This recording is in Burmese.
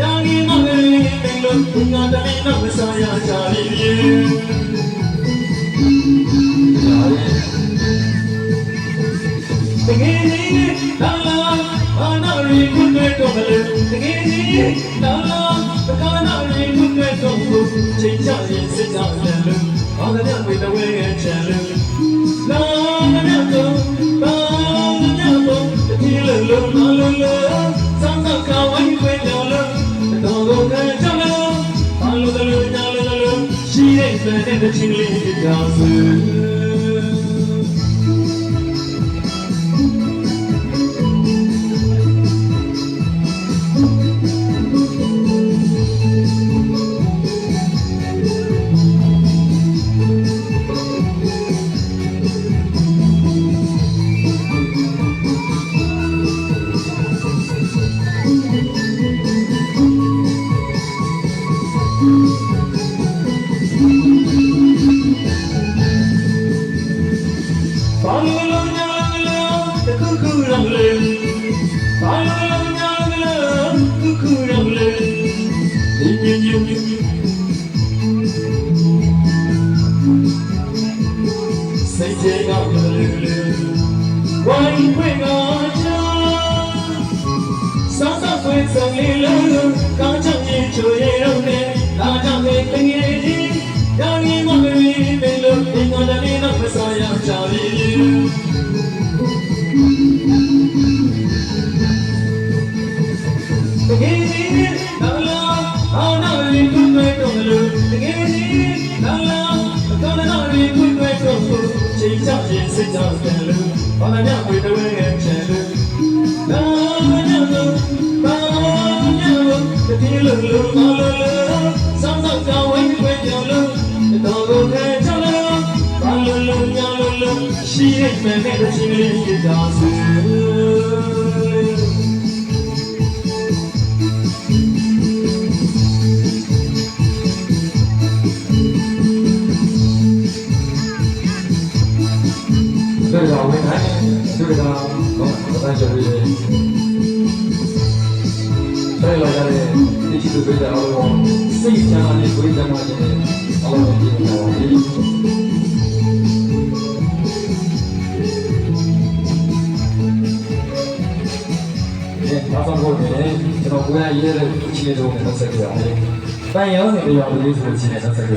ဘာလို့မ လို့ညာမလို့ခုခုတော့လေဒီညညလေးလေးစောင်းတော့ကောင်းနေကမှချီကလေးကောင်းနေနဲ့ကိုယ်လေးစတော့စချေကောင်းကလေးလေးဝိုင်းခွေကစောင်းတော့ပြေဆုံးလေးလို့ခေါင်းချောင်းချွေရုံနဲ့ဒါကြောင့်လည်းငယ်လေးရောင်ရင်မကလေးပြေလို့ဒီငါတလေးတော့ဆောင်ရချာလေးဘာလို့မလို့ညာလို့မလို့ခုခုတော့လေဘာလို့မလို့ညာလို့မလို့ခုခုတော့လေဒီညညနဲ့ဒီဆောင်တော့ကောင်းနေကမချင်လေကောင်းနေနဲ့ကိုယ်လေးစတော့စိတ်ချေကပြတယ်လေဘိုင်းခွေကချာဆောင်းတော့ခွေဆောင်လေးလုံးကိုကောင်းချင်ချွေရုံနဲ့ဒါကြောင့်လည်းငယ်ကြီးတာကြီးမကလေးပင်လို့ငါတမီးတော့မဆရာချာလေးတကယ်ကြီးလာလာဘာနာရီကုတ်တဲ့တော့လေတကယ်ကြီးလာလာဘာနာရီကုတ်တဲ့တော့ကိုချိန်ချရင်စစ်ကြောင်းတယ်လို့ဘာသာပြန်ဝေတဲ့ဝဲရဲ့ချန်လို့လာ ရှိတဲ့စ ချရင်စိတ်ကြောက်တယ်လို့ဘာသာညဝေတဝဲရဲ့ချန်လို့လာညလို့ဘာညလို့တတိလို့လို့မလို့လို့စောင်းစောင်းကဝိုင်းခွဲပြောလို့တော်ကိုခဲချလို့ဘာလို့လို့ညလို့လို့ရှိရဲ့မဲ့တဲ့ချင်းလေးကြ တွေကဝင်ခိုင်းသူတွေကဘာသာကျော်တွေဆိုင်လာကြတဲ့ဒီချစ်သူတွေအားလုံးစိတ်ချမ်းသာနဲ့ကိုယ်တမ်းမှတဲ့အားလုံးကိုပြန်လာပြီာဆောင်ဖို့နေကျွန်တော်ကိုယ်ကရေးတဲ့အခြေအနေတွေကိုဆက်ဆက်ကြရအောင်။ပန်ရောင်းနေလို့ရလို့ဆိုချင်တဲ့ဆက်ဆက်ကြ